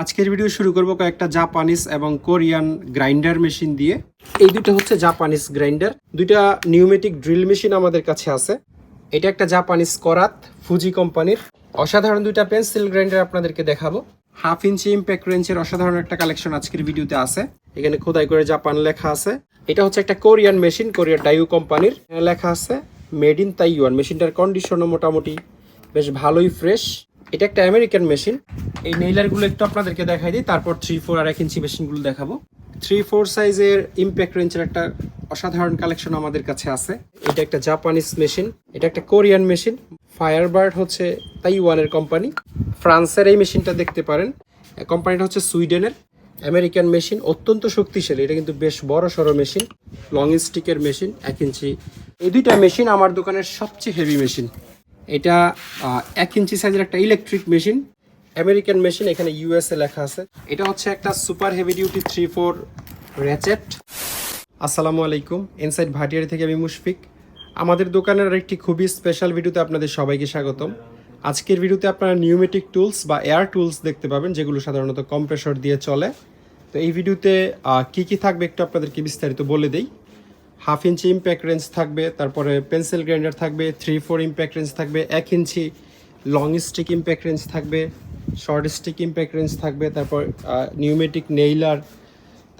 আজকের ভিডিও শুরু করব কয়েকটা জাপানিজ এবং কোরিয়ান গ্রাইন্ডার মেশিন দিয়ে। এই দুটো হচ্ছে জাপানিজ গ্রাইন্ডার দুইটা নিউমেটিক ড্রিল মেশিন আমাদের কাছে আছে। এটা একটা জাপানিজ করাত ফুজি কোম্পানির অসাধারণ দুইটা পেন্সিল গ্রাইন্ডার আপনাদেরকে দেখাবো। হাফ ইঞ্চি ইম্প্যাক্ট রেঞ্জের অসাধারণ একটা কালেকশন আজকের ভিডিওতে আছে। এখানে খোদাই করে জাপান লেখা আছে। এটা হচ্ছে একটা কোরিয়ান মেশিন কোরিয়ার ডাইউ কোম্পানির লেখা আছে মেড ইন তাইওয়ান মেশিনটার কন্ডিশনও মোটামুটি বেশ ভালোই ফ্রেশ এটা একটা আমেরিকান মেশিন এই নেইলারগুলো একটু আপনাদেরকে দেখাই দিই, তারপর থ্রি ফোর আর এক ইঞ্চি মেশিনগুলো দেখাবো। থ্রি ফোর সাইজের ইম্প্যাক্ট রেঞ্জের একটা অসাধারণ কালেকশন আমাদের কাছে আছে। এটা একটা জাপানিজ মেশিন এটা একটা কোরিয়ান মেশিন ফায়ারবার্ড হচ্ছে তাইওয়ানের কোম্পানি ফ্রান্সের এই মেশিনটা দেখতে পারেন। কোম্পানিটা হচ্ছে সুইডেনের আমেরিকান মেশিন অত্যন্ত শক্তিশালী। এটা কিন্তু বেশ বড় সড়ো মেশিন লং স্টিকের মেশিন এক ইঞ্চি এই দুইটা মেশিন আমার দোকানের সবচেয়ে হেভি মেশিন এটা এক ইঞ্চি সাইজের একটা ইলেকট্রিক মেশিন আমেরিকান মেশিন এখানে ইউএসএ লেখা আছে। এটা হচ্ছে একটা super heavy duty three four ratchet আসসালামু আলাইকুম ইনসাইড ভাটিয়ারি থেকে আমি মুশফিক। আমাদের দোকানের একটি খুবই স্পেশাল ভিডিওতে আপনাদের সবাইকে স্বাগতম। আজকের ভিডিওতে আপনারা নিউমেটিক টুলস বা এয়ার টুলস দেখতে পাবেন, যেগুলো সাধারণত কম্প্রেসর দিয়ে চলে। তো এই ভিডিওতে কি কি থাকবে একটু আপনাদেরকে বিস্তারিত বলে দেই। হাফ ইঞ্চি ইম্প্যাক্ট রেঞ্জ থাকবে, তারপরে পেন্সিল গ্রাইন্ডার থাকবে থ্রি ফোর ইম্প্যাক্ট রেঞ্জ থাকবে, এক inch long stick impact wrench থাকবে শর্ট স্টিক ইম্প্যাক্ট রেঞ্জ থাকবে, তারপর নিউমেটিক নেইলার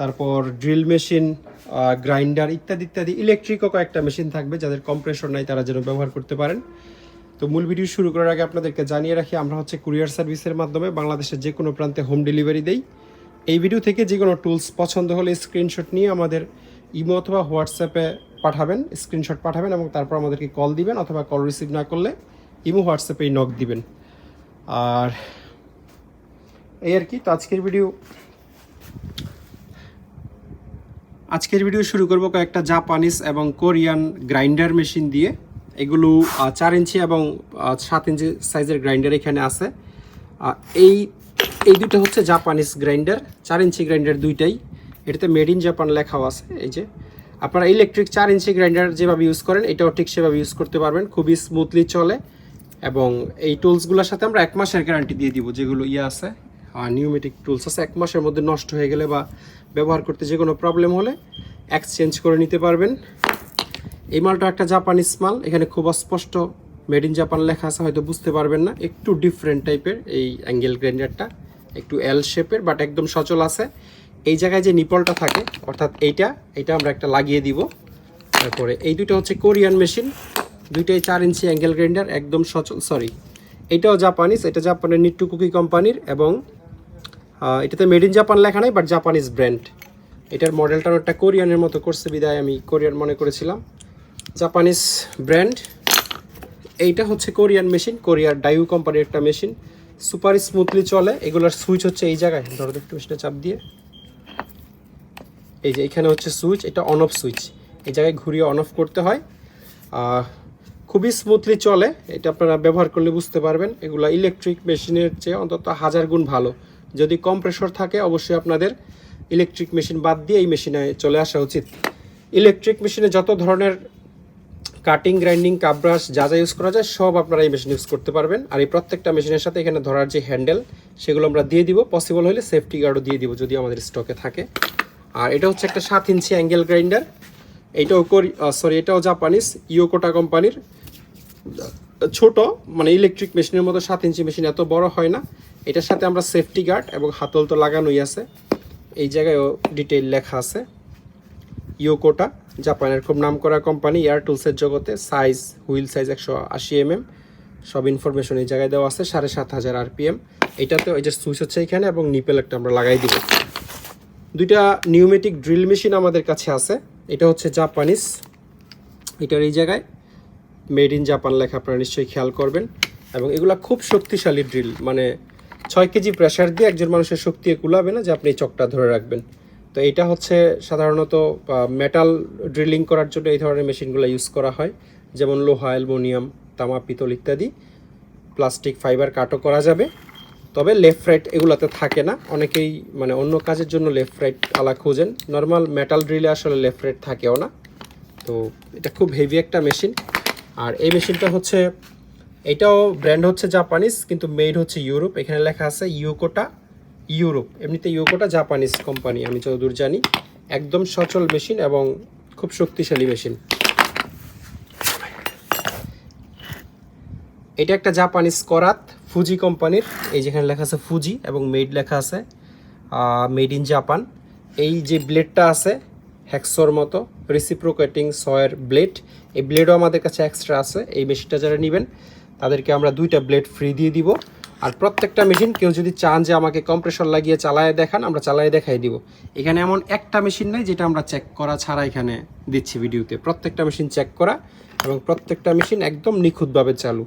তারপর ড্রিল মেশিন গ্রাইন্ডার ইত্যাদি ইত্যাদি ইলেকট্রিকও কয়েকটা মেশিন থাকবে যাদের কম্প্রেসর নাই, তারা যেন ব্যবহার করতে পারেন। তো মূল ভিডিও শুরু করার আগে আপনাদেরকে জানিয়ে রাখি, আমরা হচ্ছে কুরিয়ার সার্ভিসের মাধ্যমে বাংলাদেশের যে কোনো প্রান্তে হোম ডেলিভারি দেই। এই ভিডিও থেকে যে কোনো টুলস পছন্দ হলে স্ক্রিনশট নিয়ে আমাদের ইমো অথবা হোয়াটসঅ্যাপে পাঠাবেন, স্ক্রিনশট পাঠাবেন এবং তারপর আমাদেরকে কল দিবেন অথবা কল রিসিভ না করলে ইমো হোয়াটসঅ্যাপেই নক দিবেন। আর এই আর কি, তো আজকের ভিডিও আজকের ভিডিও শুরু করব কয়েকটা জাপানিজ এবং কোরিয়ান গ্রাইন্ডার মেশিন দিয়ে। এগুলো চার ইঞ্চি এবং সাত ইঞ্চি সাইজের গ্রাইন্ডার এখানে আছে। এই এই দুটো হচ্ছে জাপানিজ গ্রাইন্ডার, চার ইঞ্চি গ্রাইন্ডার দুইটাই। এটাতে মেড ইন জাপান লেখাও আছে, এই যে। আপনারা ইলেকট্রিক চার ইঞ্চি গ্রাইন্ডার যেভাবে ইউজ করেন, এটাও ঠিক সেভাবে ইউজ করতে পারবেন, খুবই স্মুথলি চলে। এবং এই টুলসগুলোর সাথে আমরা এক মাসের গ্যারান্টি দিয়ে দিব, যেগুলো ইয়ে আছে নিউমেটিক টুলস আছে, এক মাসের মধ্যে নষ্ট হয়ে গেলে বা ব্যবহার করতে যে কোনো প্রবলেম হলে এক্সচেঞ্জ করে নিতে পারবেন। এই মালটা একটা জাপানিজ মাল, এখানে খুব স্পষ্ট মেড ইন জাপান লেখা আছে, হয়তো বুঝতে পারবেন না। একটু ডিফারেন্ট টাইপের এই অ্যাঙ্গেল গ্রাইন্ডারটা একটু এল শেপের বাট একদম সচল আছে। এই জায়গায় যে নিপলটা থাকে, অর্থাৎ এইটা, এটা আমরা একটা লাগিয়ে দিব। তারপরে এই দুটো হচ্ছে কোরিয়ান মেশিন, দুইটাই চার ইঞ্চি অ্যাঙ্গেল গ্রাইন্ডার, একদম সচল সরি এটাও জাপানিজ, এটা জাপানের নিট্টু কুকি কোম্পানির এবং এটাতে মেড ইন জাপান লেখা নাই বাট জাপানিজ ব্র্যান্ড এটার মডেলটা একটা কোরিয়ানের মতো করছে বিদায়, আমি কোরিয়ান মনে করেছিলাম। জাপানিজ ব্র্যান্ড এইটা হচ্ছে কোরিয়ান মেশিন, কোরিয়ার ডাইউ কোম্পানির একটা মেশিন। সুপার স্মুথলি চলে, এগুলোর সুইচ হচ্ছে এই জায়গায়। ধরো, একটু মেশিনে চাপ দিয়ে। এই যে এখানে হচ্ছে সুইচ, এটা অন অফ সুইচ। এই জায়গায় ঘুরিয়ে অন অফ করতে হয়। খুবই স্মুথলি চলে। এটা আপনারা ব্যবহার করলে বুঝতে পারবেন। এগুলো ইলেকট্রিক মেশিনের চেয়ে অন্তত হাজার গুণ ভালো। যদি কম কম্প্রেসর থাকে, অবশ্যই আপনাদের ইলেকট্রিক মেশিন বাদ দিয়ে এই মেশিনে চলে আসা উচিত। ইলেকট্রিক মেশিনে যত ধরনের কাটিং গ্রাইন্ডিং কাব্রাশ যা যা ইউজ করা যায়, সব আপনারা এই মেশিন ইউজ করতে পারবেন। আর এই প্রত্যেকটা মেশিনের সাথে এখানে ধরার যে হ্যান্ডেল সেগুলো আমরা দিয়ে দিব। পসিবল হলে সেফটি গার্ডও দিয়ে দিব যদি আমাদের স্টকে থাকে। আর এটা হচ্ছে একটা সাত ইঞ্চি অ্যাঙ্গেল গ্রাইন্ডার এটাও করি সরি এটাও জাপানিজ ইয়োকোটা কোম্পানির ছোট মানে ইলেকট্রিক মেশিনের মতো সাত ইঞ্চি মেশিন এত বড় হয় না। এটার সাথে আমরা সেফটি গার্ড এবং হাতল তো লাগানোই আছে। এই জায়গায়ও ডিটেইল লেখা আছে। ইয়োকোটা জাপানের খুব নামকরা কোম্পানি এয়ার টুলসের জগতে সাইজ হুইল সাইজ একশো আশি এমএম সব ইনফরমেশন এই জায়গায় দেওয়া আছে, সাড়ে সাত হাজার আরপিএম এটাতে ওই যে সুইচ হচ্ছে এখানে এবং নিপেল একটা আমরা লাগাই দিব। দুইটা নিউমেটিক ড্রিল মেশিন আমাদের কাছে আছে। এটা হচ্ছে জাপানিস এটার এই জায়গায় মেড ইন জাপান লেখা, আপনারা নিশ্চয়ই খেয়াল করবেন। এবং এগুলা খুব শক্তিশালী ড্রিল মানে ছয় কেজি প্রেশার দিয়ে একজন মানুষের শক্তি কুলাবে না যে আপনি চকটা ধরে রাখবেন। তো এটা হচ্ছে সাধারণত মেটাল ড্রিলিং করার জন্য এই ধরনের মেশিনগুলো ইউজ করা হয়। যেমন লোহা, অ্যালমোনিয়াম, তামা, পিতল ইত্যাদি। প্লাস্টিক ফাইবার কাটও করা যাবে। তবে লেফট রাইট এগুলাতে থাকে না। অনেকেই মানে অন্য কাজের জন্য লেফট রাইট আলা খোঁজেন। নর্মাল মেটাল ড্রিলে আসলে লেফট রাইট থাকেও না। তো এটা খুব হেভি একটা মেশিন আর এই মেশিনটা হচ্ছে, এটাও ব্র্যান্ড হচ্ছে জাপানিজ কিন্তু মেড হচ্ছে ইউরোপ এখানে লেখা আছে ইউকোটা ইউরোপ এমনিতে ইউকোটা জাপানিজ কোম্পানি আমি যতদূর জানি। একদম সচল মেশিন এবং খুব শক্তিশালী মেশিন এটা একটা জাপানিজ করাত। ফুজি কোম্পানির, এই যেখানে লেখা আছে ফুজি এবং মেড লেখা আছে মেড ইন জাপান এই যে ব্লেডটা আছে হ্যাক্সোর মতো রেসিপ্রোকেটিং সয়ের ব্লেড এই ব্লেডও আমাদের কাছে এক্সট্রা আছে, এই মেশিনটা যারা নেবেন, তাদেরকে আমরা দুইটা ব্লেড ফ্রি দিয়ে দিব। আর প্রত্যেকটা মেশিন কেউ যদি চান যে আমাকে কম্প্রেসর লাগিয়ে চালায় দেখান, আমরা চালায় দেখাই দিব। এখানে এমন একটা মেশিন নাই যেটা আমরা চেক করা ছাড়া এখানে দিচ্ছি ভিডিওতে প্রত্যেকটা মেশিন চেক করা এবং প্রত্যেকটা মেশিন একদম নিখুঁতভাবে চালু।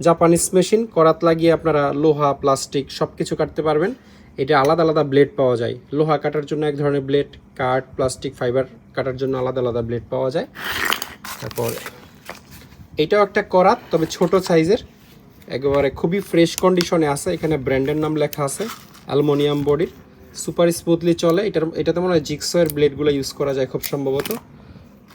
জাপানিজ মেশিন, করাত লাগিয়ে আপনারা লোহা, প্লাস্টিক সব কিছু কাটতে পারবেন। এটা আলাদা আলাদা ব্লেড পাওয়া যায়। লোহা কাটার জন্য এক ধরনের ব্লেড, কাঠ, প্লাস্টিক, ফাইবার কাটার জন্য আলাদা আলাদা ব্লেড পাওয়া যায়। তারপর এটাও একটা করাত, তবে ছোট সাইজের। একেবারে খুবই ফ্রেশ কন্ডিশনে আছে। এখানে ব্র্যান্ডের নাম লেখা আছে, অ্যালমোনিয়াম বডির। সুপার স্মুথলি চলে। এটার, এটাতে মনে হয় জিক্সয়ের ব্লেডগুলো ইউজ করা যায় খুব সম্ভবত।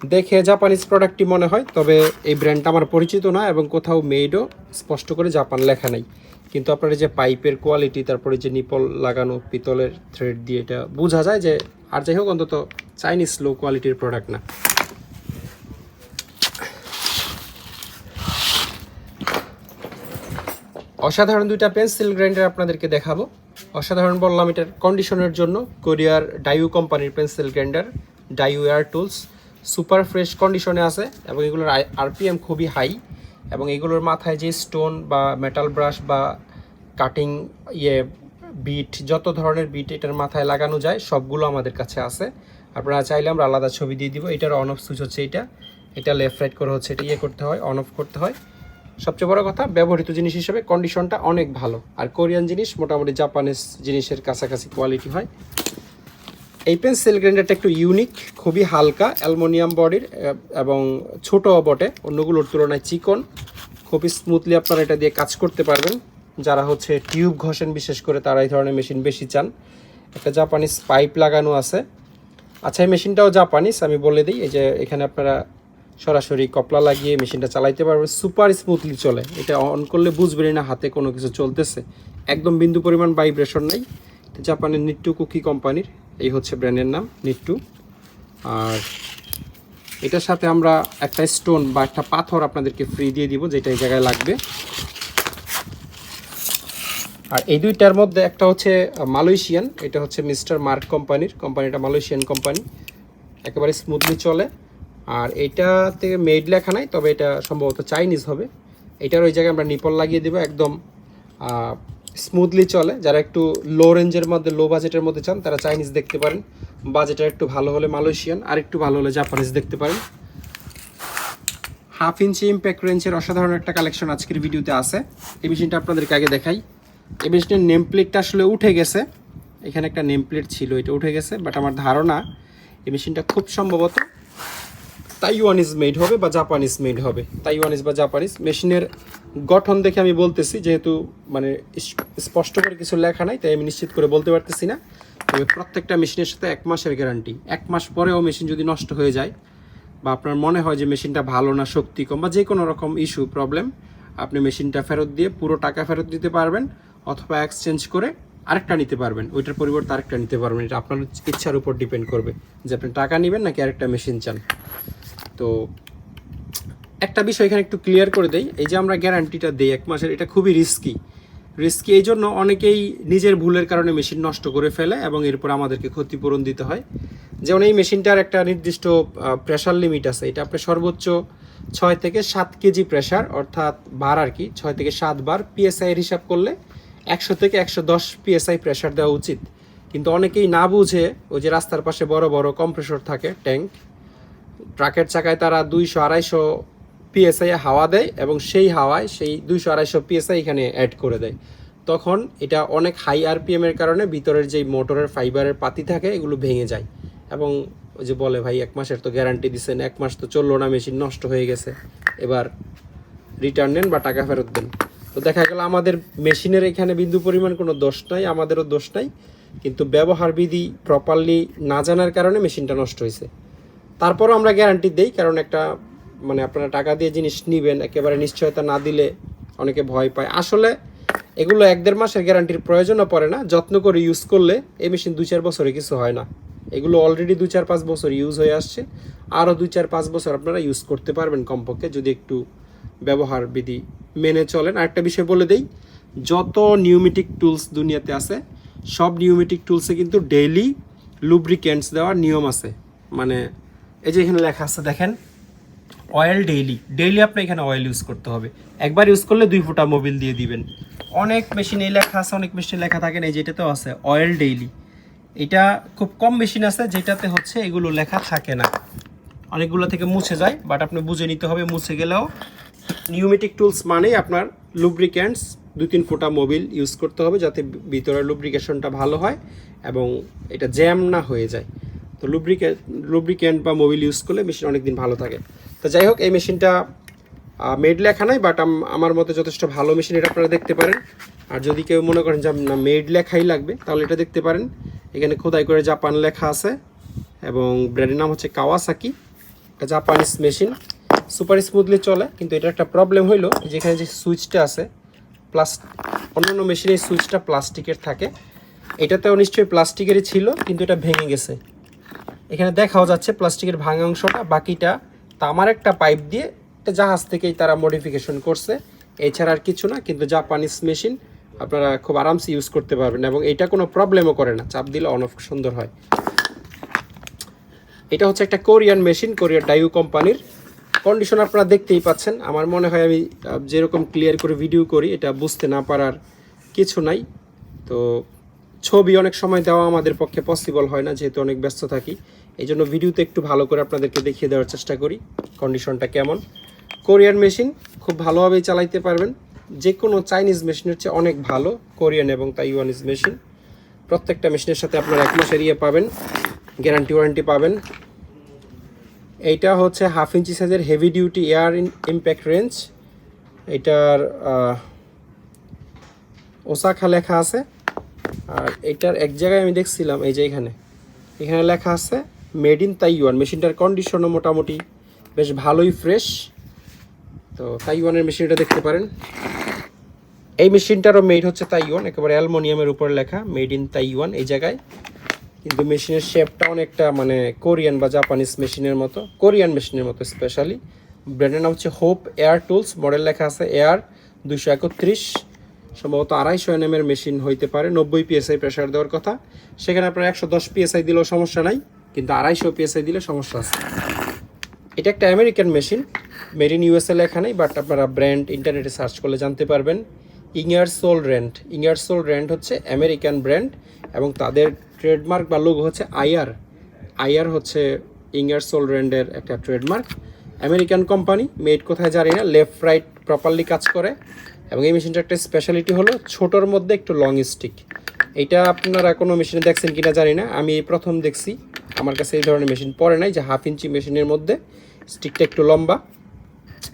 দেখে জাপানিজ প্রোডাক্টই মনে হয়, তবে এই ব্র্যান্ডটা আমার পরিচিত না এবং কোথাও মেডও স্পষ্ট করে জাপান লেখা নাই। কিন্তু আপনার যে পাইপের কোয়ালিটি তারপরে যে নিপল লাগানো, পিতলের থ্রেড দিয়ে এটা বোঝা যায় যে আর যাই হোক, অন্তত চাইনিজ লো কোয়ালিটির প্রোডাক্ট না। অসাধারণ দুইটা পেন্সিল গ্রাইন্ডার আপনাদেরকে দেখাবো। অসাধারণ বললাম এটার কন্ডিশনের জন্য। কোরিয়ার ডাইউ কোম্পানির pencil grinder Daewoo air tools super fresh কন্ডিশনে আছে এবং এগুলোর আরপিএম খুবই হাই এবং এগুলোর মাথায় যে স্টোন বা মেটাল ব্রাশ বা কাটিং ইয়ে বিট যত ধরনের বিট এটার মাথায় লাগানো যায়, সবগুলো আমাদের কাছে আছে। আপনারা চাইলে আমরা আলাদা ছবি দিয়ে দিব। এটার অন অফ সুইচ হচ্ছে এটা। এটা লেফট রাইট করে হচ্ছে এটা ইয়ে করতে হয় অন অফ করতে হয়। সবচেয়ে বড় কথা, ব্যবহৃত জিনিস হিসেবে কন্ডিশনটা অনেক ভালো। আর কোরিয়ান জিনিস মোটামুটি জাপানিজ জিনিসের কাছাকাছি কোয়ালিটি হয়। এই পেন্সিল গ্রাইন্ডারটা একটু ইউনিক খুবই হালকা অ্যালমোনিয়াম বডির এবং ছোট বটে, অন্যগুলোর তুলনায় চিকন। খুবই স্মুথলি আপনারা এটা দিয়ে কাজ করতে পারবেন। যারা হচ্ছে টিউব ঘষেন, বিশেষ করে তারা এই ধরনের মেশিন বেশি চান। একটা জাপানিজ পাইপ লাগানো আছে। আচ্ছা এই মেশিনটাও জাপানিজ আমি বলে দিই, এই যে এখানে আপনারা সরাসরি কপলা লাগিয়ে মেশিনটা চালাইতে পারবেন। সুপার স্মুথলি চলে। এটা অন করলে বুঝবেনই না, হাতে কোনো কিছু চলতেছে। একদম বিন্দু পরিমাণ ভাইব্রেশন নেই। জাপানের নিট্টু কুকি কোম্পানির এই হচ্ছে ব্র্যান্ডের নাম, নিট্টু। আর এটার সাথে আমরা একটা স্টোন বা একটা পাথর আপনাদেরকে ফ্রি দিয়ে দিব, যেটা এই জায়গায় লাগবে। আর এই দুইটার মধ্যে একটা হচ্ছে মালয়েশিয়ান, এটা হচ্ছে মিস্টার মার্ক কোম্পানির। কোম্পানিটা মালয়েশিয়ান কোম্পানি, একেবারে স্মুথলি চলে। আর এইটাতে মেড লেখা নাই, তবে এটা সম্ভবত চাইনিজ হবে। এটার ওই জায়গায় আমরা নিপল লাগিয়ে দেবো, একদম স্মুথলি চলে। যারা একটু লো রেঞ্জের মধ্যে লো বাজেটের মধ্যে চান, তারা চাইনিজ দেখতে পারেন। বাজেটটা একটু ভালো হলে মালয়েশিয়ান আর একটু ভালো হলে জাপানিজ দেখতে পারেন। হাফ ইঞ্চি ইম্প্যাক্ট রেঞ্জের অসাধারণ একটা কালেকশন আজকের ভিডিওতে আছে। এই মেশিনটা আপনাদেরকে আগে দেখাই। এই মেশিনের নেম প্লেটটা আসলে উঠে গেছে। এখানে একটা নেম প্লেট ছিল, এটা উঠে গেছে বাট আমার ধারণা এই মেশিনটা খুব সম্ভবত তাইওয়ানিজ মেড হবে বা জাপানিজ মেড হবে। তাইওয়ানিজ বা জাপানিজ মেশিনের গঠন দেখে আমি বলতেছি, যেহেতু মানে স্পষ্ট করে কিছু লেখা নাই, তাই আমি নিশ্চিত করে বলতে পারতেছি না। তবে প্রত্যেকটা মেশিনের সাথে এক মাসের গ্যারান্টি এক মাস পরেও মেশিন যদি নষ্ট হয়ে যায় বা আপনার মনে হয় যে মেশিনটা ভালো না শক্তি কম বা যে কোনো রকম ইস্যু প্রবলেম আপনি মেশিনটা ফেরত দিয়ে পুরো টাকা ফেরত দিতে পারবেন অথবা এক্সচেঞ্জ করে আরেকটা নিতে পারবেন। ওইটার পরিবর্তে আরেকটা নিতে পারবেন। এটা আপনার ইচ্ছার উপর ডিপেন্ড করবে যে আপনি টাকা নেবেন নাকি আরেকটা মেশিন চান। তো একটা বিষয় এখানে একটু ক্লিয়ার করে দেই। এই যে আমরা গ্যারান্টিটা দেই এক মাসের, এটা খুবই রিস্কি রিস্কি এই জন্য অনেকেই নিজের ভুলের কারণে মেশিন নষ্ট করে ফেলে এবং এরপর আমাদেরকে ক্ষতিপূরণ দিতে হয়। যেমন এই মেশিনটার একটা নির্দিষ্ট প্রেশার লিমিট আছে। এটা আপনার সর্বোচ্চ ছয় থেকে সাত কেজি প্রেশার অর্থাৎ বার আর কি, ছয় থেকে সাত বার পিএসআই এর হিসাব করলে একশো থেকে একশো দশ পিএসআই প্রেশার দেওয়া উচিত। কিন্তু অনেকেই না বুঝে ওই যে রাস্তার পাশে বড় বড় কম্প্রেসর থাকে ট্যাঙ্ক ট্রাকের চাকায় তারা দুইশো আড়াইশো পিএসআই হাওয়া দেয় এবং সেই হাওয়ায় সেই দুইশো আড়াইশো পিএসআই এখানে অ্যাড করে দেয়। তখন এটা অনেক হাই আরপিএম এর কারণে ভিতরের যেই মোটরের ফাইবারের পাতি থাকে, এগুলো ভেঙে যায়। এবং ওই যে বলে, ভাই, এক মাসের তো গ্যারান্টি দিচ্ছেন এক মাস তো চলল না মেশিন নষ্ট হয়ে গেছে। এবার রিটার্ন নেন বা টাকা ফেরত দেন। তো দেখা গেল, আমাদের মেশিনের এখানে বিন্দু পরিমাণ কোনো দোষ নাই, আমাদেরও দোষ নাই। কিন্তু ব্যবহার বিধি প্রপারলি না জানার কারণে মেশিনটা নষ্ট হয়েছে। তারপরও আমরা গ্যারান্টি দেই, কারণ একটা মানে আপনারা টাকা দিয়ে জিনিস নিবেন, একেবারে নিশ্চয়তা না দিলে অনেকে ভয় পায়। আসলে এগুলো এক দেড় মাসের গ্যারান্টির প্রয়োজনও পড়ে না, যত্ন করে ইউজ করলে এই মেশিন দুই চার বছরে কিছু হয় না। এগুলো অলরেডি দু চার পাঁচ বছর ইউজ হয়ে আসছে, আরও দু চার পাঁচ বছর আপনারা ইউজ করতে পারবেন কমপক্ষে, যদি একটু ব্যবহার বিধি মেনে চলেন। আরেকটা বিষয় বলে দেই, যত নিউমেটিক টুলস দুনিয়াতে আছে, সব নিউমেটিক টুলসে কিন্তু ডেইলি লুব্রিকেন্টস দেওয়ার নিয়ম আছে। মানে এই যে এখানে লেখা আছে, দেখেন অয়েল ডেইলি ডেইলি আপনি এখানে অয়েল ইউজ করতে হবে। একবার ইউজ করলে দুই ফোঁটা মোবিল দিয়ে দিবেন। অনেক মেশিনে লেখা আছে, অনেক মেশিনে লেখা থাকে না, এই যেটাতেও আছে অয়েল ডেইলি এটা খুব কম মেশিন আছে, যেটাতে হচ্ছে এগুলো লেখা থাকে না। অনেকগুলো থেকে মুছে যায় বাট আপনি বুঝে নিতে হবে, মুছে গেলেও নিউমেটিক টুলস মানেই আপনার লুব্রিক্যান্টস দুই তিন ফোঁটা মোবিল ইউজ করতে হবে, যাতে ভিতরের লুব্রিকেশনটা ভালো হয় এবং এটা জ্যাম না হয়ে যায়। তো লুব্রিক্যান্ট লুব্রিক্যান্ট বা মোবিল ইউজ করলে মেশিন অনেকদিন ভালো থাকে। তো যাই হোক, এই মেশিনটা মেড লেখা নাই বাট আমার মতে যথেষ্ট ভালো মেশিন এটা আপনারা দেখতে পারেন। আর যদি কেউ মনে করেন যে না মেড লেখাই লাগবে, তাহলে এটা দেখতে পারেন। এখানে খোদাই করে জাপান লেখা আছে, এবং ব্র্যান্ডের নাম হচ্ছে কাওয়াসাকি এটা জাপানিজ মেশিন সুপার স্মুথলি চলে, কিন্তু এটা একটা প্রবলেম হইল, যেখানে যে সুইচটা আছে প্লাস অন্যান্য মেশিনের সুইচটা প্লাস্টিকের থাকে। এটাতেও নিশ্চয়ই প্লাস্টিকেরই ছিল, কিন্তু এটা ভেঙে গেছে। এখানে দেখাও যাচ্ছে প্লাস্টিকের ভাঙা অংশটা, বাকিটা তামার একটা পাইপ দিয়ে একটা জাহাজ থেকেই তারা মডিফিকেশন করছে। এছাড়া আর কিছু না, কিন্তু জাপানিজ মেশিন আপনারা খুব আরামসে ইউজ করতে পারবেন এবং এটা কোনো প্রবলেমও করে না, চাপ দিলে অন অফ সুন্দর হয়। এটা হচ্ছে একটা কোরিয়ান মেশিন কোরিয়ার ডাইউ কোম্পানির কন্ডিশন আপনারা দেখতেই পাচ্ছেন। আমার মনে হয় আমি যেরকম ক্লিয়ার করে ভিডিও করি, এটা বুঝতে না পারার কিছু নাই। তো ছবি অনেক সময় দেওয়া আমাদের পক্ষে পসিবল হয় না, যেহেতু অনেক ব্যস্ত থাকি। এই জন্য ভিডিওতে একটু ভালো করে আপনাদেরকে দেখিয়ে দেওয়ার চেষ্টা করি, কন্ডিশনটা কেমন। কোরিয়ান মেশিন খুব ভালোভাবেই চালাইতে পারবেন। যে কোনো চাইনিজ মেশিনের চেয়ে অনেক ভালো, কোরিয়ান এবং তাইওয়ানিজ মেশিন। প্রত্যেকটা মেশিনের সাথে আপনারা এক মাসের ইয়ে পাবেন, গ্যারান্টি ওয়ারেন্টি পাবেন। এইটা হচ্ছে হাফ ইঞ্চি সাইজের heavy duty air impact wrench এটার ওসাখা লেখা আছে। আর এটার এক জায়গায় আমি দেখছিলাম, এই যে এখানে। এখানে লেখা আছে মেড ইন তাইওয়ান। মেশিনটার কন্ডিশনও মোটামুটি বেশ ভালোই ফ্রেশ তো তাইওয়ানের মেশিনটা দেখতে পারেন। এই মেশিনটারও মেড হচ্ছে তাইওয়ান, একেবারে অ্যালমোনিয়ামের উপর লেখা মেড ইন তাইওয়ান এই জায়গায়। কিন্তু মেশিনের শেপটা অনেকটা মানে কোরিয়ান বা জাপানিজ মেশিনের মতো, কোরিয়ান মেশিনের মতো স্পেশালি ব্র্যান্ডের নাম হচ্ছে হোপ এয়ার টুলস মডেল লেখা আছে এয়ার দুশো একত্রিশ। সম্ভবত আড়াইশো এনএম এর মেশিন হইতে পারে, নব্বই পিএসআই প্রেশার দেওয়ার কথা। সেখানে আপনার একশো দশ পিএসআই দিলেও সমস্যা নাই। কিন্তু আড়াইশো পিএসআই দিলে সমস্যা আছে। এটা একটা American machine made in USA লেখা নেই বাট আপনারা ব্র্যান্ড ইন্টারনেটে সার্চ করলে জানতে পারবেন। Ingersoll Rand Ingersoll Rand হচ্ছে আমেরিকান ব্র্যান্ড এবং তাদের ট্রেডমার্ক বা লোগো হচ্ছে আইআর আইআর হচ্ছে ইংয়ার সোল র্যান্ডের একটা ট্রেডমার্ক আমেরিকান কোম্পানি মেড কোথায় জানি না লেফট রাইট প্রপারলি কাজ করে। এবং এই মেশিনটার একটা স্পেশালিটি হলো ছোটোর মধ্যে একটু লং স্টিক এটা আপনারা কোনো মেশিনে দেখছেন কিনা জানি না, আমি এই প্রথম দেখছি। আমার কাছে এই ধরনের মেশিন পড়ে নাই, যে হাফ ইঞ্চি মেশিনের মধ্যে স্টিকটা একটু লম্বা।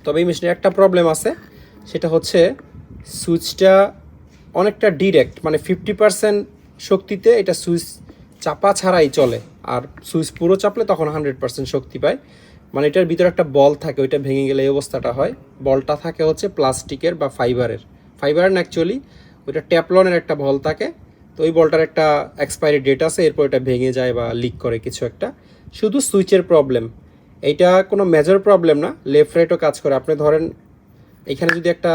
তবে এই মেশিনের একটা প্রবলেম আছে, সেটা হচ্ছে সুইচটা অনেকটা ডিরেক্ট মানে ফিফটি পার্সেন্ট শক্তিতে এটা সুইচ চাপা ছাড়াই চলে, আর সুইচ পুরো চাপলে তখন হান্ড্রেড পার্সেন্ট শক্তি পায়। মানে এটার ভিতরে একটা বল থাকে, ওইটা ভেঙে গেলে এই অবস্থাটা হয়। বলটা থাকে হচ্ছে প্লাস্টিকের বা ফাইবারের ফাইবারের না অ্যাকচুয়ালি ওইটা ট্যাপলনের একটা বল থাকে তো ওই বলটার একটা এক্সপায়ারি ডেট আছে, এরপর এটা ভেঙে যায় বা লিক করে কিছু একটা। শুধু সুইচের প্রবলেম এইটা কোনো মেজর প্রবলেম না লেফট রাইটও কাজ করে। আপনি ধরেন, এখানে যদি একটা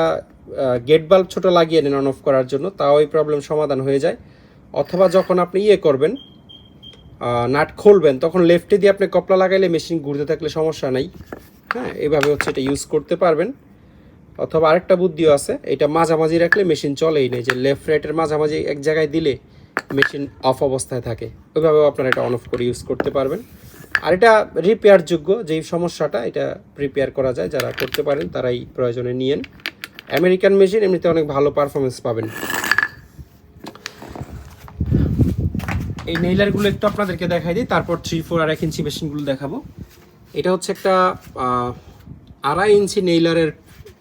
গেট বাল্ব ছোট লাগিয়ে নেন অন অফ করার জন্য, তাও এই প্রবলেম সমাধান হয়ে যায়। অথবা যখন আপনি ইয়ে করবেন নাট খুলবেন, তখন লেফটে দিয়ে আপনি কপলা লাগাইলে মেশিন ঘুরতে থাকলে সমস্যা নাই। হ্যাঁ এভাবে হচ্ছে এটা ইউজ করতে পারবেন। অথবা আরেকটা বুদ্ধিও আছে, এটা মাঝামাঝি রাখলে মেশিন চলেই নেই যে লেফট রাইটের মাঝামাঝি এক জায়গায় দিলে মেশিন অফ অবস্থায় থাকে। ওইভাবেও আপনারা এটা অন অফ করে ইউজ করতে পারবেন। আর এটা রিপেয়ার যোগ্য, যেই সমস্যাটা, এটা রিপেয়ার করা যায়, যারা করতে পারেন তারাই প্রয়োজনে নিয়েন। আমেরিকান মেশিন এমনিতে অনেক ভালো পারফরমেন্স পাবেন। এই নেইলারগুলো একটু আপনাদেরকে দেখাই দিই, তারপর থ্রি ফোর আর এক ইঞ্চি মেশিনগুলো দেখাবো। এটা হচ্ছে একটা আড়াই ইঞ্চি নেইলারের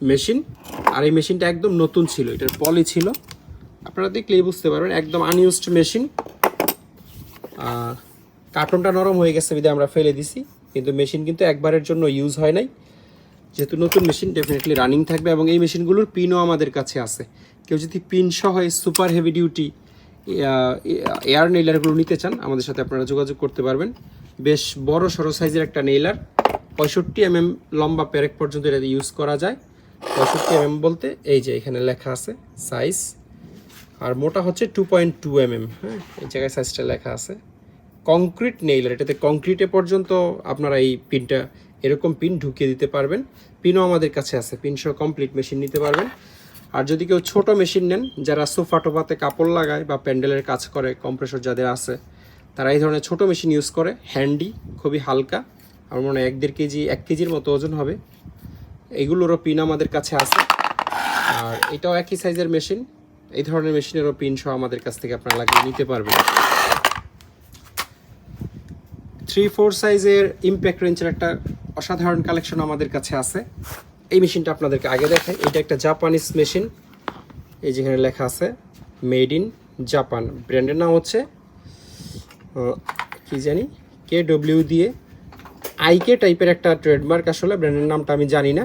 মেশিন। আর এই মেশিনটা একদম নতুন ছিল, এটার পলি ছিল। আপনারা দেখলেই বুঝতে পারবেন, একদম আনইউজড মেশিন কার্টনটা নরম হয়ে গেছে বিধে আমরা ফেলে দিছি, কিন্তু মেশিন কিন্তু একবারের জন্য ইউজ হয় নাই। যেহেতু নতুন মেশিন ডেফিনেটলি রানিং থাকবে এবং এই মেশিনগুলোর পিনও আমাদের কাছে আছে। কেউ যদি পিন সহ সুপার হেভি ডিউটি এয়ার নেইলারগুলো নিতে চান, আমাদের সাথে আপনারা যোগাযোগ করতে পারবেন। বেশ বড় সড়ো সাইজের একটা নেইলার পঁয়ষট্টি এম এম লম্বা প্যারেক পর্যন্ত এটা ইউজ করা যায়। পঁয়ষট্টি এম বলতে এই যে এখানে লেখা আছে সাইজ আর মোটা হচ্ছে two point two M M হ্যাঁ? এই জায়গায় সাইজটা লেখা আছে। কংক্রিট নেইলার এটাতে কংক্রিটে পর্যন্ত আপনারা এই পিনটা এরকম পিন ঢুকিয়ে দিতে পারবেন। পিনও আমাদের কাছে আছে পিন সহ কমপ্লিট মেশিন নিতে পারবেন। আর যদি কেউ ছোট মেশিন নেন, যারা সোফা টোফাতে কাপড় লাগায় বা প্যান্ডেলের কাজ করে কম্প্রেসর যাদের আছে, তারা এই ধরনের ছোট মেশিন ইউজ করে। হ্যান্ডি খুবই হালকা, আমার মনে হয় এক দেড় কেজি, এক কেজির মতো ওজন হবে। এইগুলোরও পিন আমাদের কাছে আছে। আর এটাও একই সাইজের মেশিন এই ধরনের মেশিনেরও পিন সহ আমাদের কাছ থেকে আপনারা লাগিয়ে নিতে পারবেন। থ্রি ফোর সাইজের ইম্প্যাক্ট রেঞ্জের একটা অসাধারণ কালেকশন আমাদের কাছে আছে। এই মেশিনটা আপনাদেরকে আগে দেখাই। এটা একটা জাপানিজ মেশিন এই যেখানে লেখা আছে মেড ইন জাপান ব্র্যান্ডের নাম হচ্ছে কি জানি কে ডব্লিউ দিয়ে আইকে টাইপের একটা ট্রেডমার্ক আসলে ব্র্যান্ডের নামটা আমি জানি না।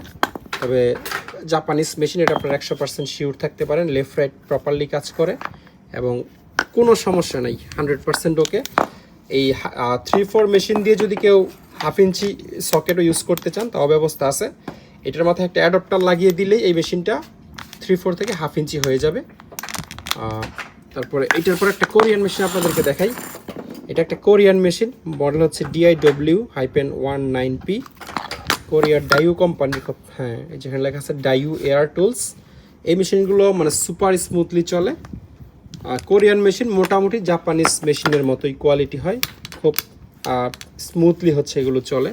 তবে জাপানিজ মেশিন এটা আপনার একশো পার্সেন্ট শিওর থাকতে পারেন লেফট রাইট প্রপারলি কাজ করে। এবং কোনো সমস্যা নেই হান্ড্রেড পার্সেন্ট ওকে এই থ্রি ফোর মেশিন দিয়ে যদি কেউ হাফ ইঞ্চি সকেটও ইউজ করতে চান, তাও ব্যবস্থা আছে। এটার মাথায় একটা অ্যাডপ্টার লাগিয়ে দিলেই এই মেশিনটা থ্রি ফোর থেকে হাফ ইঞ্চি হয়ে যাবে। তারপরে এটার পর একটা কোরিয়ান মেশিন আপনাদেরকে দেখাই। এটা একটা কোরিয়ান মেশিন মডেল হচ্ছে DIW hyphen one nine P কোরিয়ার ডাইউ কোম্পানির হ্যাঁ যেখানে লেখা আছে ডাইউ এয়ার টুলস এই মেশিনগুলো মানে সুপার স্মুথলি চলে। আর কোরিয়ান মেশিন মোটামুটি জাপানিজ মেশিনের মতোই কোয়ালিটি হয়। খুব স্মুথলি হচ্ছে এগুলো চলে।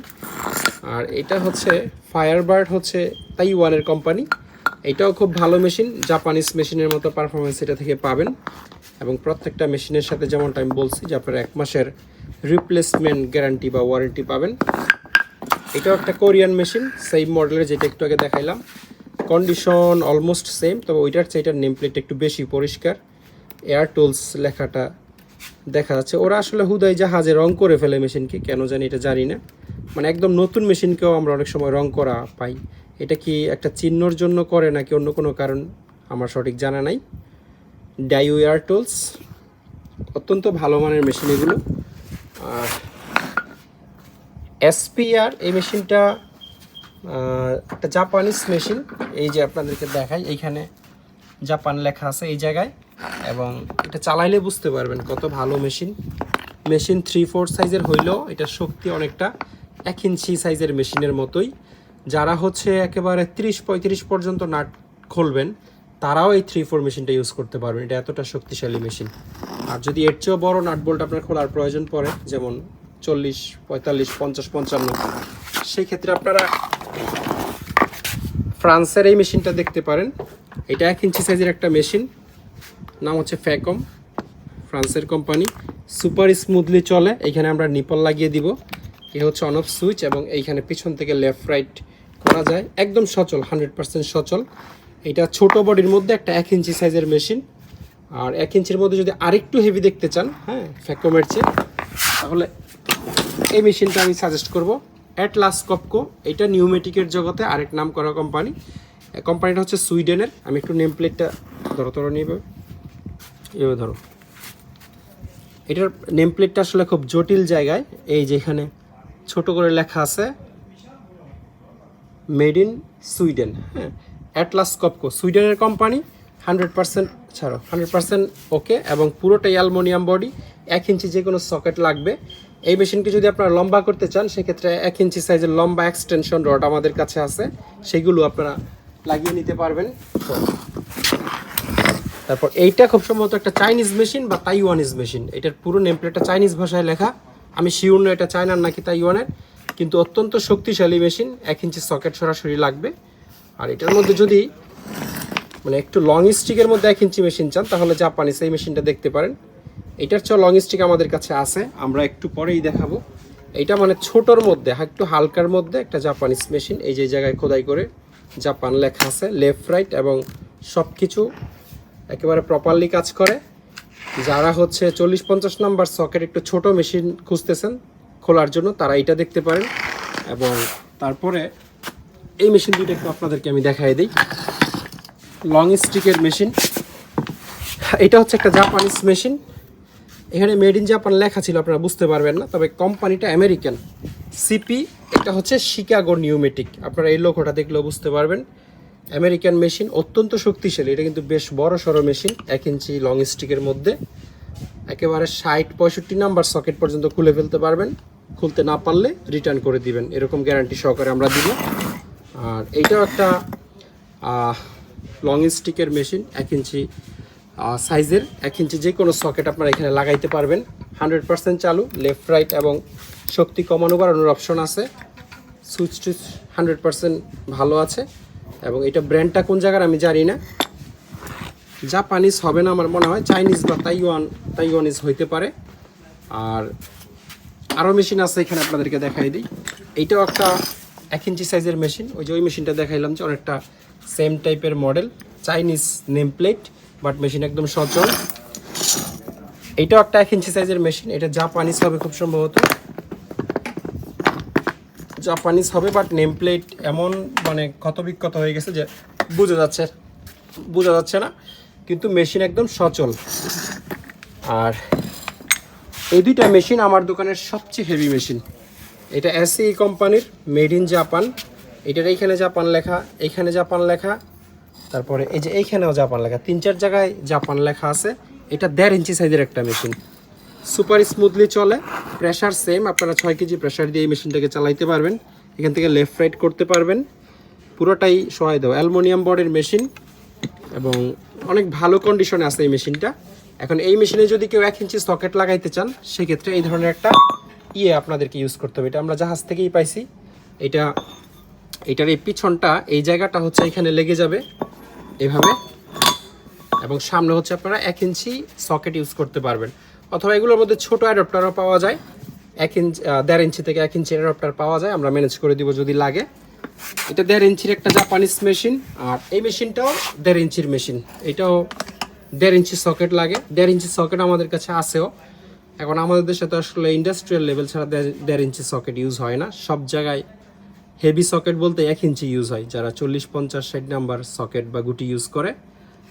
আর এটা হচ্ছে ফায়ারবার্ড হচ্ছে তাইওয়ানের কোম্পানি এটাও খুব ভালো মেশিন জাপানিজ মেশিনের মতো পারফরমেন্স এটা থেকে পাবেন। এবং প্রত্যেকটা মেশিনের সাথে যেমনটা আমি বলছি যে আপনারা এক মাসের রিপ্লেসমেন্ট গ্যারান্টি বা ওয়ারেন্টি পাবেন। এটাও একটা কোরিয়ান মেশিন সেম মডেলের যেটা একটু আগে দেখাইলাম। কন্ডিশন অলমোস্ট সেম তবে ওইটার চেয়ে এটার নেম প্লেট একটু বেশি পরিষ্কার। এয়ার টুলস লেখাটা দেখা যাচ্ছে। ওরা আসলে হুদাই জাহাজে রং করে ফেলে মেশিনকে কেন জানি এটা জানি না। মানে একদম নতুন মেশিনকেও আমরা অনেক সময় রং করা পাই। এটা কি একটা চিহ্নর জন্য করে নাকি অন্য কোনো কারণ? আমার সঠিক জানা নাই। ডাইউ এয়ার টুলস অত্যন্ত ভালো মানের মেশিন এগুলো। আর এসপিআর এই মেশিনটা একটা জাপানিজ মেশিন এই যে আপনাদেরকে দেখাই, এইখানে জাপান লেখা আছে এই জায়গায়। এবং এটা চালাইলে বুঝতে পারবেন কত ভালো মেশিন মেশিন থ্রি ফোর সাইজের হইলেও এটার শক্তি অনেকটা এক ইঞ্চি সাইজের মেশিনের মতোই। যারা হচ্ছে একেবারে তিরিশ, পঁয়ত্রিশ পর্যন্ত নাট খুলবেন তারাও এই থ্রি ফোর মেশিনটা ইউজ করতে পারবেন। এটা এতটা শক্তিশালী মেশিন আর যদি এর চেয়েও বড় নাট বোল্ট আপনার খোলার প্রয়োজন পড়ে, যেমন চল্লিশ, পঁয়তাল্লিশ, পঞ্চাশ, পঞ্চান্ন সেই ক্ষেত্রে আপনারা ফ্রান্সের এই মেশিনটা দেখতে পারেন। এটা এক ইঞ্চি সাইজের একটা মেশিন নাম হচ্ছে ফ্যাকম ফ্রান্সের কোম্পানি সুপার স্মুথলি চলে। এইখানে আমরা নিপল লাগিয়ে দিব। এ হচ্ছে অন অফ সুইচ এবং এইখানে পিছন থেকে লেফট রাইট করা যায়। একদম সচল হান্ড্রেড পার্সেন্ট সচল। এটা ছোট বডির মধ্যে একটা এক ইঞ্চি সাইজের মেশিন। আর এক ইঞ্চির মধ্যে যদি আরেকটু হেভি দেখতে চান হ্যাঁ ফ্যাকমের চেয়ে, তাহলে এই মেশিনটা আমি সাজেস্ট করব। অ্যাটলাস কপকো এটা নিউমেটিকের জগতে আরেক নাম করা কোম্পানি কোম্পানিটা হচ্ছে সুইডেনের। আমি একটু নেম প্লেটটা ধরো ধরো নিবে এভাবে। ধরো। এটার নেম প্লেটটা আসলে খুব জটিল জায়গায়। এই যেখানে ছোট করে লেখা আছে মেড ইন সুইডেন হ্যাঁ? অ্যাটলাস কপকো সুইডেনের কোম্পানি হান্ড্রেড পার্সেন্ট ছাড়ো হান্ড্রেড পার্সেন্ট ওকে এবং পুরোটাই অ্যালমোনিয়াম বডি এক ইঞ্চি যে কোনো সকেট লাগবে। এই মেশিনকে যদি আপনারা লম্বা করতে চান, সেক্ষেত্রে এক ইঞ্চি সাইজের লম্বা এক্সটেনশন রড আমাদের কাছে আছে। সেগুলো আপনারা লাগিয়ে নিতে পারবেন। তারপর এইটা খুব সম্ভবত একটা চাইনিজ মেশিন বা তাইওয়ানিজ মেশিন এটার পুরো নেমপ্লেটটা চাইনিজ ভাষায় লেখা। আমি শিওর এটা চায়নার নাকি তাইওয়ানের কিন্তু অত্যন্ত শক্তিশালী মেশিন, এক ইঞ্চি সকেট সরাসরি লাগবে। আর এটার মধ্যে যদি মানে একটু লং স্টিকের মধ্যে এক ইঞ্চি মেশিন চান, তাহলে জাপানিজ এই মেশিনটা দেখতে পারেন। এটার চেয়ে লং স্টিক আমাদের কাছে আছে, আমরা একটু পরেই দেখাবো। এইটা মানে ছোটোর মধ্যে, একটু হালকার মধ্যে একটা জাপানিজ মেশিন এই যে জায়গায় খোদাই করে জাপান লেখা আছে লেফট রাইট এবং সব কিছু একেবারে প্রপারলি কাজ করে। যারা হচ্ছে চল্লিশ পঞ্চাশ নাম্বার সকেট একটু ছোট মেশিন খুঁজতেছেন খোলার জন্য তারা এটা দেখতে পারেন এবং তারপরে এই মেশিন দুটো একটু আপনাদেরকে আমি দেখাই দিই। লং স্টিকের মেশিন। এটা হচ্ছে একটা জাপানিজ মেশিন। এখানে মেড ইন জাপান লেখা ছিল, আপনারা বুঝতে পারবেন না, তবে কোম্পানিটা আমেরিকান। সিপি, এটা হচ্ছে শিকাগো নিউমেটিক। আপনারা এই লোকটা দেখলেও বুঝতে পারবেন। আমেরিকান মেশিন, অত্যন্ত শক্তিশালী। এটা কিন্তু বেশ বড় সড়ো মেশিন, এক ইঞ্চি লং স্টিকের মধ্যে। একেবারে ষাট পঁয়ষট্টি নাম্বার সকেট পর্যন্ত খুলে ফেলতে পারবেন। খুলতে না পারলে রিটার্ন করে দিবেন। এরকম গ্যারান্টি সহকারে আমরা দিব। আর এইটাও একটা লং স্টিকের মেশিন এক ইঞ্চি সাইজের এক ইঞ্চি যে কোনো সকেট আপনারা এখানে লাগাইতে পারবেন। হান্ড্রেড পার্সেন্ট চালু লেফট রাইট এবং শক্তি কমানো বাড়ানোর অপশন আছে। সুইচ টুইচ হান্ড্রেড পার্সেন্ট ভালো আছে। এবং এটা ব্র্যান্ডটা কোন জায়গার আমি জানি না। জাপানিজ হবে না আমার মনে হয় চাইনিজ বা তাইওয়ান তাইওয়ানিজ হইতে পারে। আর আরও মেশিন আছে এখানে আপনাদেরকে দেখাই দিই। এইটাও একটা এক ইঞ্চি সাইজের মেশিন। ওই যে ওই মেশিনটা দেখাইলাম যে অনেকটা সেম টাইপের model Chinese name plate but machine একদম সচল। এইটাও একটা এক ইঞ্চি সাইজের মেশিন। এটা জাপানিজ হবে খুব সম্ভবত। জাপানিজ হবে বাট নেম প্লেট এমন মানে ক্ষত বিক্ষত হয়ে গেছে যে বোঝা যাচ্ছে বোঝা যাচ্ছে না। কিন্তু মেশিন একদম সচল। আর এই দুইটা মেশিন আমার দোকানের সবচেয়ে হেভি মেশিন এটা এসি কোম্পানির মেড ইন জাপান এটার এইখানে জাপান লেখা, এইখানে জাপান লেখা। তারপরে এই যে এইখানেও জাপান লেখা। তিন চার জায়গায় জাপান লেখা আছে। এটা দেড় ইঞ্চি সাইজের একটা মেশিন সুপার স্মুথলি চলে। প্রেশার সেম আপনারা ছয় কেজি প্রেশার দিয়ে এই মেশিনটাকে চালাইতে পারবেন। এখান থেকে লেফট রাইট করতে পারবেন। পুরোটাই সহায় দেওয়া অ্যালমোনিয়াম বডির মেশিন এবং অনেক ভালো কন্ডিশনে আছে এই মেশিনটা এখন এই মেশিনে যদি কেউ এক ইঞ্চি সকেট লাগাইতে চান, সেক্ষেত্রে এই ধরনের একটা ইয়ে আপনাদেরকে ইউজ করতে হবে। এটা আমরা জাহাজ থেকেই পাইছি। এটা, এটার এই পিছনটা, এই জায়গাটা হচ্ছে এখানে লেগে যাবে এভাবে। এবং সামনে হচ্ছে আপনারা এক ইঞ্চি সকেট ইউজ করতে পারবেন। অথবা এগুলোর মধ্যে ছোট অ্যাডাপ্টারও পাওয়া যায়। এক ইঞ্চ দেড় ইঞ্চি থেকে এক ইঞ্চি অ্যাডাপ্টার পাওয়া যায়। আমরা ম্যানেজ করে দিব যদি লাগে। এটা দেড় ইঞ্চির একটা জাপানিজ মেশিন আর এই মেশিনটাও দেড় ইঞ্চির মেশিন এটাও দেড় ইঞ্চি সকেট লাগে। দেড় ইঞ্চি সকেট আমাদের কাছে আসেও এখন আমাদের দেশে তো আসলে ইন্ডাস্ট্রিয়াল লেভেল ছাড়া দেড়- ইঞ্চি সকেট ইউজ হয় না। সব জায়গায় হেভি সকেট বলতে এক ইঞ্চি ইউজ হয়। যারা চল্লিশ, পঞ্চাশ, ষাট নাম্বার সকেট বা গুটি ইউজ করে।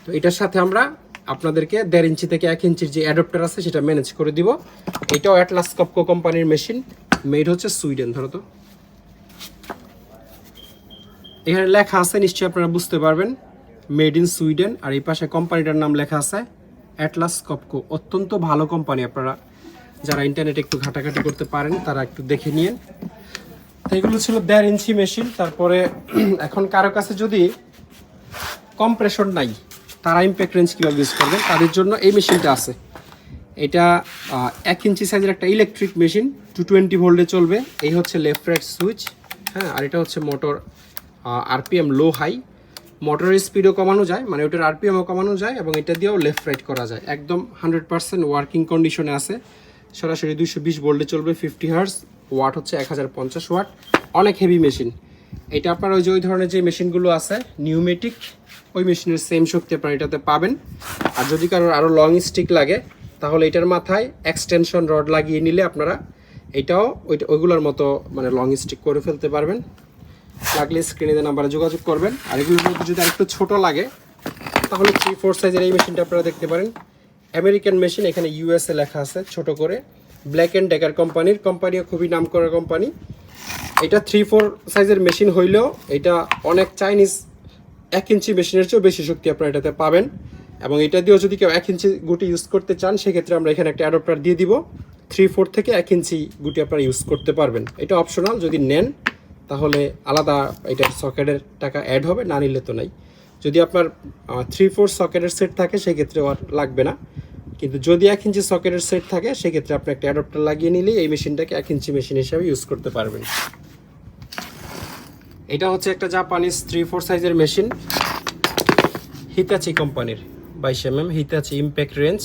তো এটার সাথে আমরা আপনাদেরকে দেড় ইঞ্চি থেকে এক ইঞ্চির যে অ্যাডপ্টার আছে সেটা ম্যানেজ করে দিব। এটাও অ্যাটলাস কপকো কোম্পানির মেশিন মেড হচ্ছে সুইডেন ধরো তো। এখানে লেখা আছে, নিশ্চয়ই আপনারা বুঝতে পারবেন। মেড ইন সুইডেন আর এই পাশে কোম্পানিটার নাম লেখা আছে অ্যাটলাস কপকো। অত্যন্ত ভালো কোম্পানি আপনারা। যারা ইন্টারনেটে একটু ঘাটাঘাটি করতে পারেন, তারা একটু দেখে নিন তো এগুলো ছিল দেড় ইঞ্চি মেশিন। তারপরে এখন কারও কাছে যদি কম্প্রেশন নাই, তারা ইম্প্যাক্ট রেঞ্জ কীভাবে ইউজ করবেন, তাদের জন্য এই মেশিনটা আছে। এটা এক ইঞ্চি সাইজের একটা ইলেকট্রিক মেশিন, টু টোয়েন্টি ভোল্টে চলবে। এই হচ্ছে লেফট রাইট সুইচ হ্যাঁ আর এটা হচ্ছে মোটর আরপিএম লো হাই। মোটরের স্পিডও কমানো যায় মানে ওটার আরপিএমও কমানো যায় এবং এটা দিয়েও লেফট রাইট করা যায়। একদম হান্ড্রেড পার্সেন্ট ওয়ার্কিং কন্ডিশনে আছে। সরাসরি দুইশো বিশ ভোল্টে চলবে ফিফটি হার্স ওয়াট হচ্ছে এক হাজার পঞ্চাশ ওয়াট অনেক হেভি মেশিন এটা আপনার ওই যে ওই ধরনের যে মেশিনগুলো আছে নিউমেটিক ওই মেশিনের সেম শক্তি আপনারা এটাতে পাবেন। আর যদি কারোর আরও লং স্টিক লাগে, তাহলে এটার মাথায় এক্সটেনশন রড লাগিয়ে নিলে আপনারা এটাও ওইটা ওইগুলোর মতো মানে লং স্টিক করে ফেলতে পারবেন। লাগলে স্ক্রিনে নাম্বারে যোগাযোগ করবেন। আর এগুলোর মধ্যে যদি আরেকটু ছোট লাগে, তাহলে থ্রি ফোর সাইজের এই মেশিনটা আপনারা দেখতে পারেন। আমেরিকান মেশিন এখানে ইউএসএ লেখা আছে ছোট করে। ব্ল্যাক অ্যান্ড ডেকার কোম্পানির কোম্পানিও খুবই নাম করা কোম্পানি এটা থ্রি ফোর সাইজের মেশিন হইলেও এটা অনেক চাইনিজ এক ইঞ্চি মেশিনের চেয়েও বেশি শক্তি আপনারা এটাতে পাবেন। এবং এটা দিয়েও যদি কেউ এক ইঞ্চি গুটি ইউজ করতে চান, সেক্ষেত্রে আমরা এখানে একটা অ্যাডপ্টার দিয়ে দিব। থ্রি ফোর থেকে এক ইঞ্চি গুটি আপনারা ইউজ করতে পারবেন। এটা অপশনাল যদি নেন তাহলে আলাদা এটার সকেটের টাকা অ্যাড হবে, না নিলে তো নাই। যদি আপনার থ্রি ফোর সকেটের সেট থাকে, সেক্ষেত্রে আর লাগবে না। কিন্তু যদি এক ইঞ্চি সকেটের সেট থাকে, সেক্ষেত্রে আপনি একটা অ্যাডপ্টার লাগিয়ে নিলেই এই মেশিনটাকে এক ইঞ্চি মেশিন হিসাবে ইউজ করতে পারবেন। এটা হচ্ছে একটা জাপানিজ থ্রি ফোর সাইজের মেশিন হিতাচি কোম্পানির বাইশ M M Hitachi impact wrench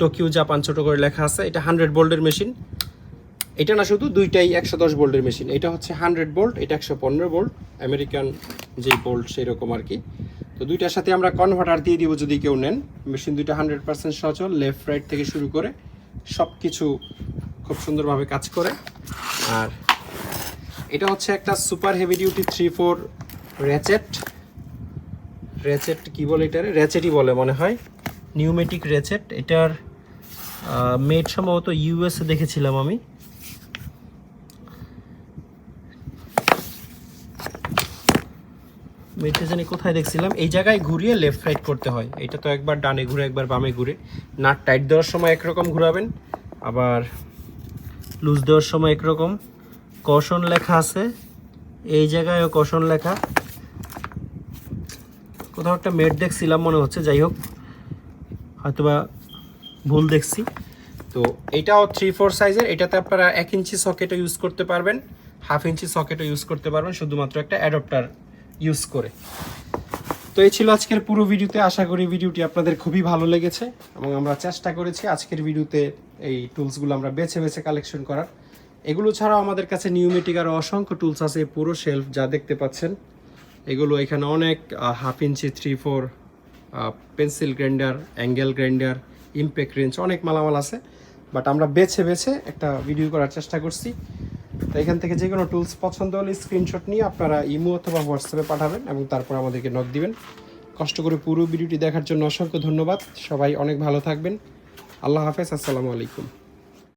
Tokyo Japan ছোটো করে লেখা আছে। এটা হান্ড্রেড বোল্ডের মেশিন এটা না শুধু দুইটাই একশো দশ ভোল্টের মেশিন, এটা হচ্ছে হান্ড্রেড ভোল্ট এটা একশো পনেরো ভোল্ট আমেরিকান যে ভোল্ট সেই রকম আর কি। তো দুইটার সাথে আমরা কনভার্টার দিয়ে দিব যদি কেউ নেন। মেশিন দুইটা হান্ড্রেড পার্সেন্ট সচল লেফট রাইট থেকে শুরু করে সব কিছু খুব সুন্দরভাবে কাজ করে। আর এটা হচ্ছে একটা super heavy duty three four ratchet ratchet কি বলে এটারে? র্যাচেটই বলে মনে হয়। নিউমেটিক র্যাচেট এটার মেড সম্ভবত ইউএসএ দেখেছিলাম আমি। মেটে জানি কোথায় দেখছিলাম? এই জায়গায় ঘুরিয়ে লেফট রাইট করতে হয়। এটা তো একবার ডানে ঘুরে, একবার বামে ঘুরে। নাট টাইট দেওয়ার সময় একরকম ঘুরাবেন। আবার লুজ দেওয়ার সময় একরকম। কশন লেখা আছে। এই জায়গায়ও কশন লেখা। কোথাও একটা মেট দেখছিলাম মনে হচ্ছে, যাই হোক। হয়তোবা ভুল দেখছি। তো এটাও থ্রি ফোর সাইজের এটাতে আপনারা এক ইঞ্চি সকেটও ইউজ করতে পারবেন। হাফ ইঞ্চি সকেটও ইউজ করতে পারবেন। শুধুমাত্র একটা অ্যাডপ্টার ইউজ করে। তো এই ছিল আজকের পুরো ভিডিওতে। আশা করি ভিডিওটি আপনাদের খুবই ভালো লেগেছে এবং আমরা চেষ্টা করেছি আজকের ভিডিওতে এই টুলসগুলো আমরা বেছে বেছে কালেকশন করার। এগুলো ছাড়াও আমাদের কাছে নিউমেটিক আরও অসংখ্য টুলস আছে এই পুরো শেলফ যা দেখতে পাচ্ছেন। এগুলো এখানে অনেক half inch three four pencil grinder angle grinder impact wrench অনেক মালামাল আছে। বাট আমরা বেছে বেছে একটা ভিডিও করার চেষ্টা করছি। তো এখান থেকে যে কোনো টুলস পছন্দ হলে স্ক্রিনশট নিয়ে আপনারা ইমো অথবা হোয়াটসঅ্যাপে পাঠাবেন এবং তারপর আমাদেরকে নক দিবেন। কষ্ট করে পুরো ভিডিওটি দেখার জন্য অসংখ্য ধন্যবাদ। সবাই অনেক ভালো থাকবেন। আল্লাহ হাফেজ, আসসালামু আলাইকুম।